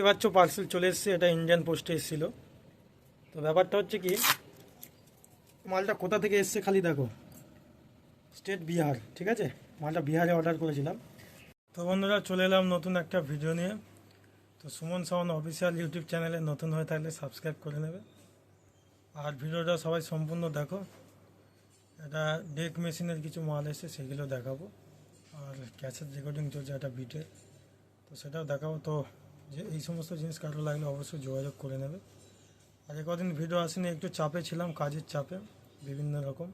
এবার পার্সেল চলে এসেছে, এটা ইন্ডিয়ান পোস্টে এসেছিল। তো ব্যাপারটা হচ্ছে কি, মালটা কোথা থেকে এসছে খালি দেখো। স্টেট বিহার ঠিক আছে? মালটা বিহারে অর্ডার করেছিলাম। তো বন্ধুরা, চলে এলাম নতুন একটা ভিডিও নিয়ে। তো সুমন সাউন্ড অফিসিয়াল ইউটিউব চ্যানেলে নতুন হয়ে থাকলে সাবস্ক্রাইব করে নেবে। আর ভিডিওটা সবাই সম্পূর্ণ দেখো। এটা ডেক মেশিনের কিছু মাল এসে সেগুলো দেখাবো। আর ক্যাসেট রেকর্ডিং চলছে একটা বিটের তো সেটাও দেখাবো। তো যে এই সমস্ত জিনিস কারও লাগলে অবশ্যই যোগাযোগ করে নেবে। আর এ কদিন ভিডিও আসেনি, একটু চাপে ছিলাম, কাজের চাপে, বিভিন্ন রকম।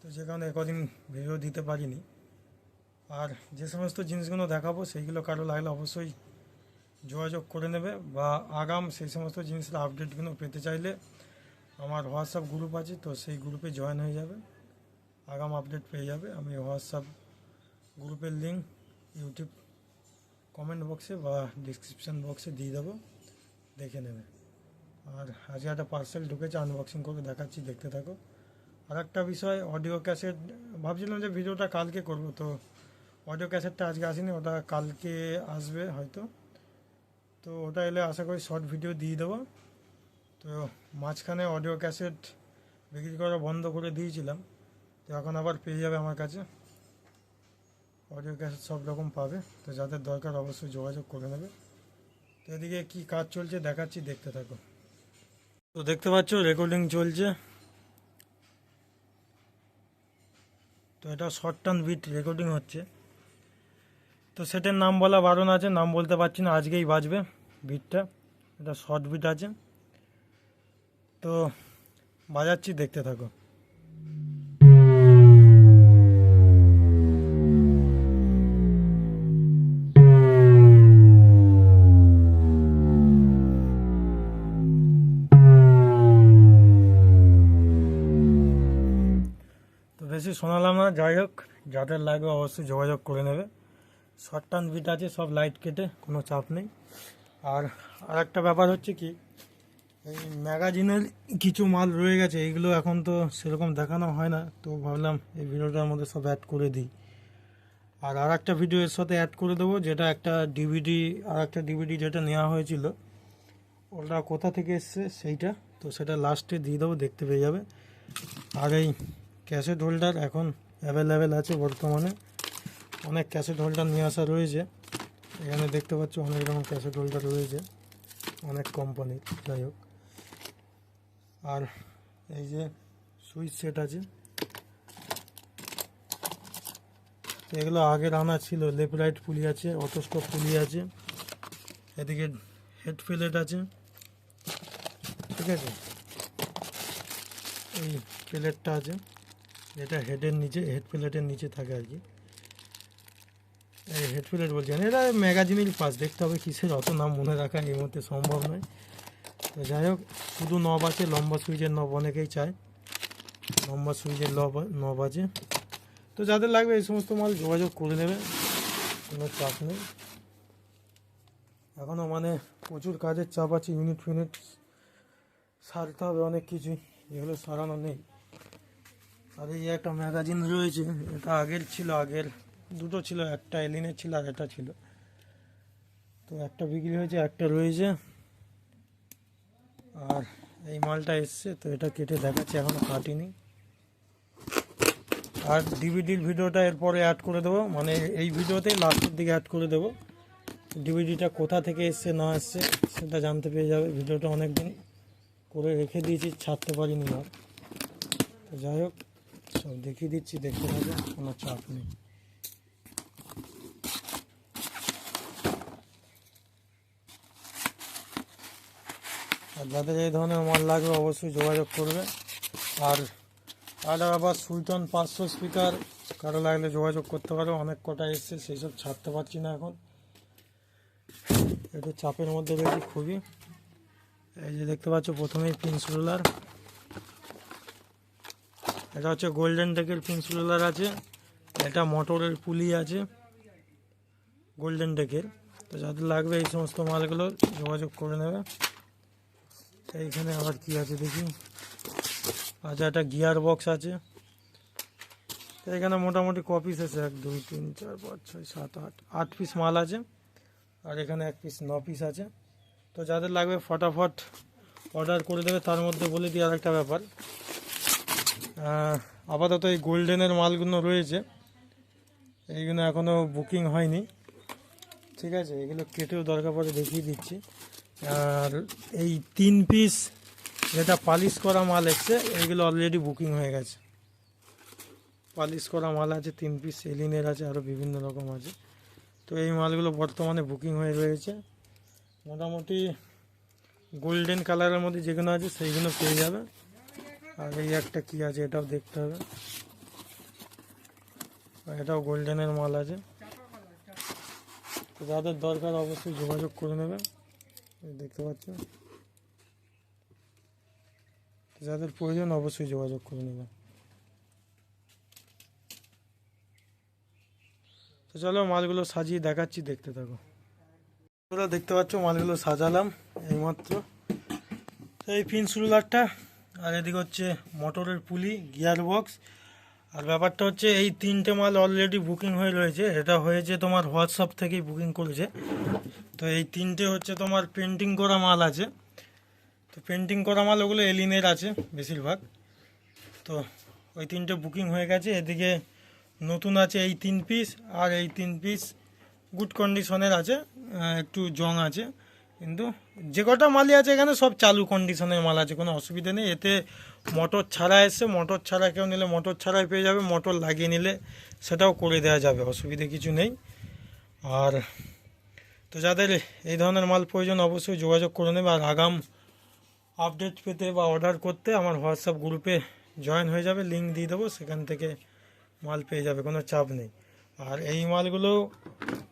তো যে কারণে এ কদিন ভিডিও দিতে পারিনি। আর যে সমস্ত জিনিসগুলো দেখাবো, সেইগুলো কারও লাগলে অবশ্যই যোগাযোগ করে নেবে বা আগাম সেই সমস্ত জিনিসের আপডেটগুলো পেতে চাইলে আমার হোয়াটসঅ্যাপ গ্রুপ আছে, তো সেই গ্রুপে জয়েন হয়ে যাবে। আগাম আপডেট পেয়ে যাবে। আমি হোয়াটসঅ্যাপ গ্রুপের লিঙ্ক, ইউটিউব কমেন্ট বক্সে বা ডিসক্রিপশান বক্সে দিয়ে দেবো, দেখে নেবে। আর আজকে একটা পার্সেল ঢুকেছে আনবক্সিং করে দেখাচ্ছি, দেখতে থাকো। আর একটা বিষয় অডিও ক্যাসেট ভাবছিলাম যে ভিডিওটা কালকে করব, তো অডিও ক্যাসেটটা আজকে আসেনি, ওটা কালকে আসবে হয়তো। তো ওটা এলে আশা করি শর্ট ভিডিও দিয়ে দেবো। তো মাঝখানে অডিও ক্যাসেট বিক্রি করা বন্ধ করে দিয়েছিলাম, তো এখন আবার পেয়ে যাবে আমার কাছে। অডিও ক্যাসেট সব রকম পাবে, তো যাদের দরকার অবশ্যই যোগাযোগ করে নেবে। তো এদিকে কী কাজ চলছে দেখাচ্ছি, দেখতে থাকো। তো দেখতে পাচ্ছ রেকর্ডিং চলছে। তো এটা শর্ট টার্ন বিট রেকর্ডিং হচ্ছে। তো সেটার নাম বলা বারণ আছে, নাম বলতে পারছি না, আজকেই বাজবে বিটটা এটা শর্ট বিট আছে। তো বাজাচ্ছি, দেখতে থাকো। শোনালাম না, যাই হোক, যাদের লাগবে অবশ্যই যোগাযোগ করে নেবে। শর্ট টার্ন বিট আছে, সব লাইট কেটে, কোনো চাপ নেই। আর আর একটা ব্যাপার হচ্ছে কি, এই ম্যাগাজিনের কিছু মাল রয়ে গেছে এইগুলো এখন তো সেরকম দেখানো হয় না, তো ভাবলাম এই ভিডিওটার মধ্যে সব অ্যাড করে দিই। আর আর একটা ভিডিও এর সাথে অ্যাড করে দেবো, যেটা একটা ডিভিডি আর একটা ডিভিডি যেটা নেওয়া হয়েছিল, ওটা কোথা থেকে এসছে সেইটা, তো সেটা লাস্টে দিয়ে দেবো, দেখতে পেয়ে যাবে। আর এই ক্যাসেট হোল্ডার এখন অ্যাভেলেবেল আছে বর্তমানে। অনেক ক্যাসেট হোল্ডার নিয়ে আসা রয়েছে। এখানে দেখতে পাচ্ছ অনেক রকম ক্যাসেট হোল্ডার রয়েছে। অনেক কোম্পানির যাই হোক। আর এই যে সুইচ সেট আছে। এগুলো আগের আনা ছিল লেফট রাইট পুলি আছে অটোস্টপ পুলি আছে, এদিকে হেড প্লেট আছে, ঠিক আছে? এই প্লেটটা আছে। যেটা হেডের নিচে হেড প্লেটের নিচে থাকে আর কি। এই হেড প্লেট বলছেন এটা ম্যাগাজিনেরই পাস দেখতে হবে কিসের, অত নাম মনে রাখা এই মুহূর্তে সম্ভব নয়। তো যাই হোক, শুধু নব আছে লম্বা সুইচের নব অনেকেই চায়। লম্বা সুইচের নব আছে তো যাদের লাগবে এই সমস্ত মাল যোগাযোগ করে নেবে, কোনো চাপ নেই। এখনও মানে প্রচুর কাজের চাপ আছে ইউনিট ফিউনিট সারতে হবে অনেক কিছুই, এগুলো সারানো নেই। আর এই একটা ম্যাগাজিন রয়েছে, এটা আগের ছিল, আগের দুটো ছিল, একটা এলিনের ছিল আর একটা ছিল। তো একটা বিক্রি হয়েছে, একটা রয়েছে। আর এই মালটা এসছে, তো এটা কেটে দেখাচ্ছি, এখনও কাটিনি। আর ডিভিডির ভিডিওটা এরপরে অ্যাড করে দেবো মানে এই ভিডিওতেই লাস্টের দিকে অ্যাড করে দেবো। ডিভিডিটা কোথা থেকে এসছে, না এসছে, সেটা জানতে পেরে যাবে। ভিডিওটা অনেক দিন করে রেখে দিয়েছি, ছাড়তে পারিনি আর। তো যাই হোক সব দেখিয়ে দিচ্ছি, দেখতে হবে, কোনো চাপ নেই। আর যাদের এই ধরনের মাল লাগবে, অবশ্যই যোগাযোগ করবে। আর আর আবার সুলতান পাঁচশো স্পিকার, কারও লাগলে যোগাযোগ করতে পারো, অনেক কটা এসছে, সেই সব ছাড়তে পারছি না এখন। একটু চাপের মধ্যে রয়েছে খুবই। এই যে দেখতে পাচ্ছ, প্রথমেই পিন্স রোলার। এটা হচ্ছে গোল্ডেন ডেকের পিন্স রোলার আছে, এটা মোটরের পুলি আছে গোল্ডেন ডেকের তো যাদের লাগবে এই সমস্ত মালগুলো যোগাযোগ করে নেবে। এইখানে আবার কি আছে দেখি। আচ্ছা একটা গিয়ার বক্স আছে। তো এখানে মোটামুটি কপিস পিস আছে, এক, দুই, তিন, চার, পাঁচ, ছয়, সাত, আট আট পিস মাল আছে। আর এখানে এক পিস, ন পিস আছে। তো যাদের লাগবে ফটাফট অর্ডার করে দেবে, তার মধ্যে বলে দিই আর একটা ব্যাপার। আপাতত এই গোল্ডেনের মালগুলো রয়েছে। এইগুলো এখনও বুকিং হয়নি। ঠিক আছে, এগুলো কেটেও দরকার পড়ে দেখিয়ে দিচ্ছি। আর এই তিন পিস যেটা পালিশ করা মাল এসছে এইগুলো অলরেডি বুকিং হয়ে গেছে। পালিশ করা মাল আছে, তিন পিস এলিনের আছে আরও বিভিন্ন রকম আছে। তো এই মালগুলো বর্তমানে বুকিং হয়ে রয়েছে। মোটামুটি গোল্ডেন কালারের মধ্যে যেগুলো আছে, সেইগুলো পেয়ে যাবে। আর এই একটা কি আছে এটাও দেখতে হবে। এটাও গোল্ডেনের মাল আছে। তো যাদের দরকার অবশ্যই যোগাযোগ করে নেবে। দেখতে পাচ্ছ? তো যাদের প্রয়োজন অবশ্যই যোগাযোগ করে নেবে। তো চলো মালগুলো সাজিয়ে দেখাচ্ছি, দেখতে থাকো। তোমরা দেখতে পাচ্ছ মালগুলো সাজালাম এইমাত্র। এই পিন সুলারটা আর এদিকে হচ্ছে মোটরের পুলি গিয়ার বক্স আর ব্যাপারটা হচ্ছে এই তিনটে মাল অলরেডি বুকিং হয়ে রয়েছে। এটা হয়েছে তোমার হোয়াটসঅ্যাপ থেকেই বুকিং করেছে। তো এই তিনটে হচ্ছে তোমার পেন্টিং করা মাল আছে। তো পেন্টিং করা মাল ওগুলো এলিনের আছে বেশিরভাগ। তো ওই তিনটে বুকিং হয়ে গেছে। এদিকে নতুন আছে এই তিন পিস আর এই তিন পিস গুড কন্ডিশনের আছে একটু জং আছে। কিন্তু যে কটা মালই আছে এখানে সব চালু কন্ডিশনের মাল আছে, কোনো অসুবিধা নেই। এতে মোটর ছাড়া এসে মোটর ছাড়া কেউ নিলে মোটর ছাড়াই পেয়ে যাবে মোটর লাগিয়ে নিলে সেটাও করে দেওয়া যাবে, অসুবিধে কিছু নেই। আর তো যাদের এই ধরনের মাল প্রয়োজন, অবশ্যই যোগাযোগ করে নেবে। আর আগাম আপডেট পেতে বা অর্ডার করতে আমার হোয়াটসঅ্যাপ গ্রুপে জয়েন হয়ে যাবে লিঙ্ক দিয়ে দেবো, সেখান থেকে মাল পেয়ে যাবে, কোনো চাপ নেই। আর এই মালগুলো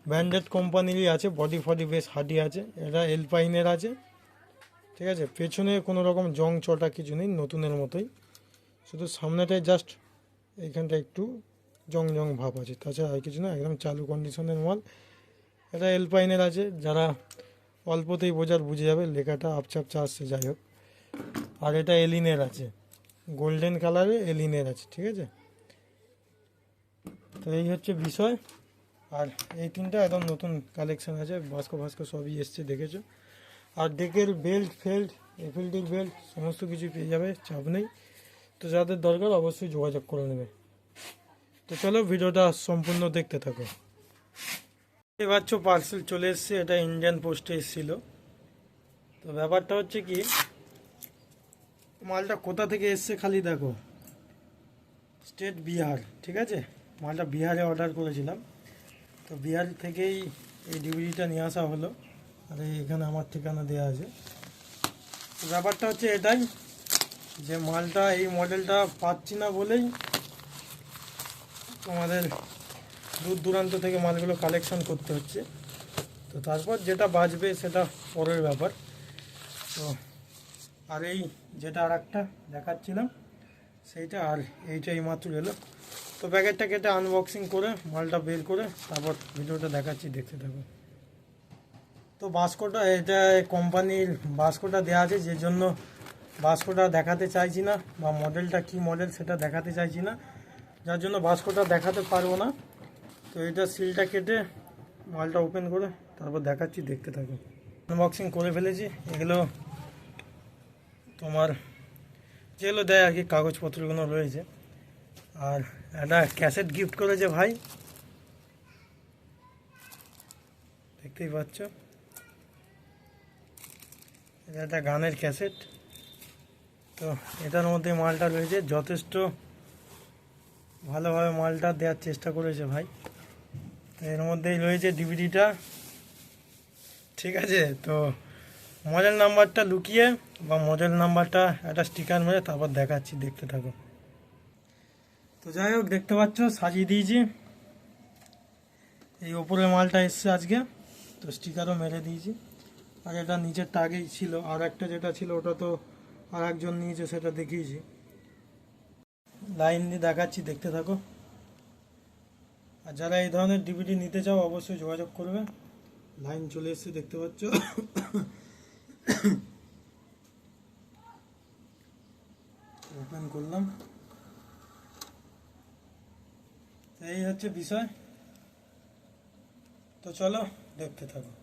ব্র্যান্ডেড কোম্পানিরই আছে বডি ফডি বেশ হাডি আছে এটা এলপাইনের আছে, ঠিক আছে? পেছনে কোনো রকম জং চটা কিছু নেই, নতুনের মতোই। শুধু সামনেটায় জাস্ট এইখানটা একটু জং জং ভাব আছে। তাছাড়া আর কিছু না, একদম চালু কন্ডিশনের মাল। এটা এলপাইনের আছে, যারা অল্পতেই বোঝার বুঝে যাবে, লেখাটা আপচা আপচা আসছে, যাই হোক। আর এটা এলিনের আছে গোল্ডেন কালারে এলিনের আছে, ঠিক আছে? তো এই হচ্ছে বিষয়। আর এই তিনটা একদম নতুন কালেকশন আছে ভাস্কো ভাস্কো সবই এসছে, দেখেছ? আর ডেকের বেল্ট ফেল্ট এফএলটির বেল্ট সমস্ত কিছু পেয়ে যাবে, চাপ নেই। তো যাদের দরকার অবশ্যই যোগাযোগ করে নেবে। তো চলো ভিডিওটা সম্পূর্ণ দেখতে থাকো। এবার পার্সেল চলে এসছে, এটা ইন্ডিয়ান পোস্টে এসেছিল। তো ব্যাপারটা হচ্ছে কি, মালটা কোথা থেকে এসছে খালি দেখো। স্টেট বিহার ঠিক আছে? মালটা বিহারে অর্ডার করেছিলাম। তো বিহার থেকেই এই ডিভিডিটা নিয়ে আসা হলো। আর এখানে আমার ঠিকানা দেওয়া আছে। ব্যাপারটা হচ্ছে এটাই যে মালটা, এই মডেলটা পাচ্ছি না বলেই তোমাদের দূর দূরান্ত থেকে মালগুলো কালেকশন করতে হচ্ছে। তো তারপর যেটা বাঁচবে সেটা পরের ব্যাপার। তো আর এই যেটা আর একটা দেখাচ্ছিলাম, সেইটা আর এইটা এই মাত্র এলো। তো প্যাকেটটা কেটে আনবক্সিং করে, মালটা বের করে তারপর ভিডিওটা দেখাচ্ছি, দেখতে থাকো তো বাস্কোটা এটা কোম্পানির বাস্কোটা দেওয়া আছে, যে জন্য বাস্কোটা দেখাতে চাইছি না, বা মডেলটা কি মডেল সেটা দেখাতে চাইছি না। যার জন্য বাস্কোটা দেখাতে পারব না। তো এটা সিলটা কেটে মালটা ওপেন করে তারপর দেখাচ্ছি, দেখতে থাকো আনবক্সিং করে ফেলেছি, এগুলো তোমার, যেগুলো দেয় আর কি, কাগজপত্রগুলো রয়েছে। আর একটা ক্যাসেট গিফট করেছে ভাই? দেখতেই পাচ্ছ? এটা একটা গানের ক্যাসেট তো এটার মধ্যে মালটা রয়েছে। যথেষ্ট ভালোভাবে মালটা দেওয়ার চেষ্টা করেছে ভাই। তো এর মধ্যেই রয়েছে ডিভিডিটা। ঠিক আছে? তো মডেল নাম্বারটা লুকিয়ে বা মডেল নাম্বারটা একটা স্টিকার মেরে তারপর দেখাচ্ছি। দেখতে থাকো তো যাই হোক, দেখতে পাচ্ছ, সাজিয়ে দিয়েছি। এই ওপরের মালটা এসছে আজকে, তো স্টিকারও মেরে দিয়েছি। আর এটা নিচের টাগেই ছিল, আর একটা যেটা ছিল, ওটা তো আর একজন নিয়েছে, সেটা দেখিয়েছি। লাইন দিয়ে দেখাচ্ছি, দেখতে থাকো। আর যারা এই ধরনের ডিভিডি নিতে চাও, অবশ্যই যোগাযোগ করবে। লাইন চলে এসছে, দেখতে পাচ্ছ। ওপেন করলাম। এই হচ্ছে বিষয়। তো চলো দেখতে থাকো।